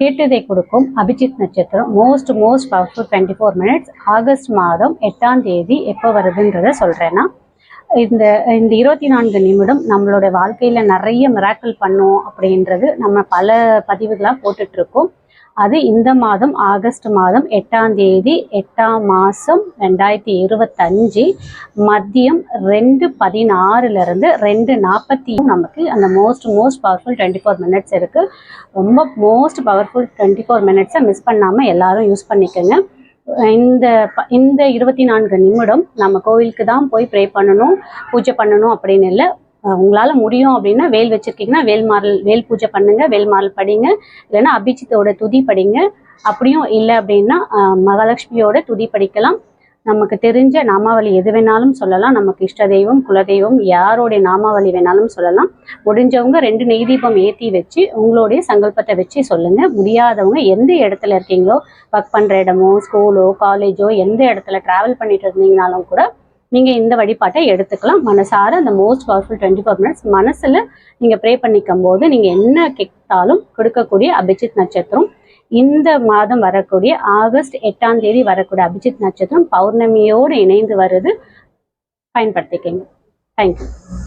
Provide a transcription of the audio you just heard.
கேட்டதை கொடுக்கும் அபிஜித் நட்சத்திரம் most most powerful twenty four minutes August மாதம் எட்டாம் தேதி எப்போ வருதுன்றத சொல்கிறேன்னா இந்த இந்த இருபத்தி நான்கு நிமிடம் நம்மளோட வாழ்க்கையில் நிறைய மிராக்கள் பண்ணும் அப்படின்றது நம்ம பல பதிவுகளாக போட்டுட்ருக்கோம் அது இந்த மாதம் ஆகஸ்ட் மாதம் எட்டாம் தேதி எட்டாம் மாதம் ரெண்டாயிரத்தி இருபத்தஞ்சு மதியம் ரெண்டு பதினாறுலேருந்து ரெண்டு நாற்பத்தி நமக்கு அந்த most most powerful twenty four minutes இருக்குது ரொம்ப மோஸ்ட் பவர்ஃபுல் டுவெண்ட்டி ஃபோர் மினிட்ஸை மிஸ் பண்ணாமல் எல்லாரும் யூஸ் பண்ணிக்கோங்க. இந்த ப- இந்த இருபத்தி நான்கு நிமிடம் நம்ம கோவிலுக்கு தான் போய் ப்ரே பண்ணணும் பூஜை பண்ணணும் அப்படின்னு இல்லை உங்களால் முடியும் அப்படின்னா வேல் வச்சுருக்கீங்கன்னா வேல் மாறல் வேல் பூஜை பண்ணுங்கள் வேல் மாறல் படிங்க. இல்லைன்னா அபிஜித்தோட துதி படிங்க. அப்படியும் இல்லை அப்படின்னா மகாலட்சுமியோட துதி படிக்கலாம். நமக்கு தெரிஞ்ச நாமாவளி எது வேணாலும் சொல்லலாம். நமக்கு இஷ்ட தெய்வம் குலதெய்வம் யாரோடைய நாமாவளி வேணாலும் சொல்லலாம். முடிஞ்சவங்க ரெண்டு நெய் தீபம் ஏற்றி வச்சு உங்களுடைய சங்கல்பத்தை வச்சு சொல்லுங்க. முடியாதவங்க எந்த இடத்துல இருக்கீங்களோ ஒர்க் பண்ணுற இடமோ ஸ்கூலோ காலேஜோ எந்த இடத்துல ட்ராவல் பண்ணிட்டு இருந்தீங்கனாலும் கூட நீங்கள் இந்த வழிபாட்டை எடுத்துக்கலாம். மனசார அந்த most powerful twenty four minutes மனசில் நீங்கள் ப்ரே பண்ணிக்கும் போது நீங்கள் என்ன கேட்டாலும் கொடுக்கக்கூடிய அபிஜித் நட்சத்திரம் இந்த மாதம் வரக்கூடிய ஆகஸ்ட் எட்டாம் தேதி வரக்கூடிய அபிஜித் நட்சத்திரம் பௌர்ணமியோடு இணைந்து வருது. பயன்படுத்திக்கங்க. தேங்க்யூ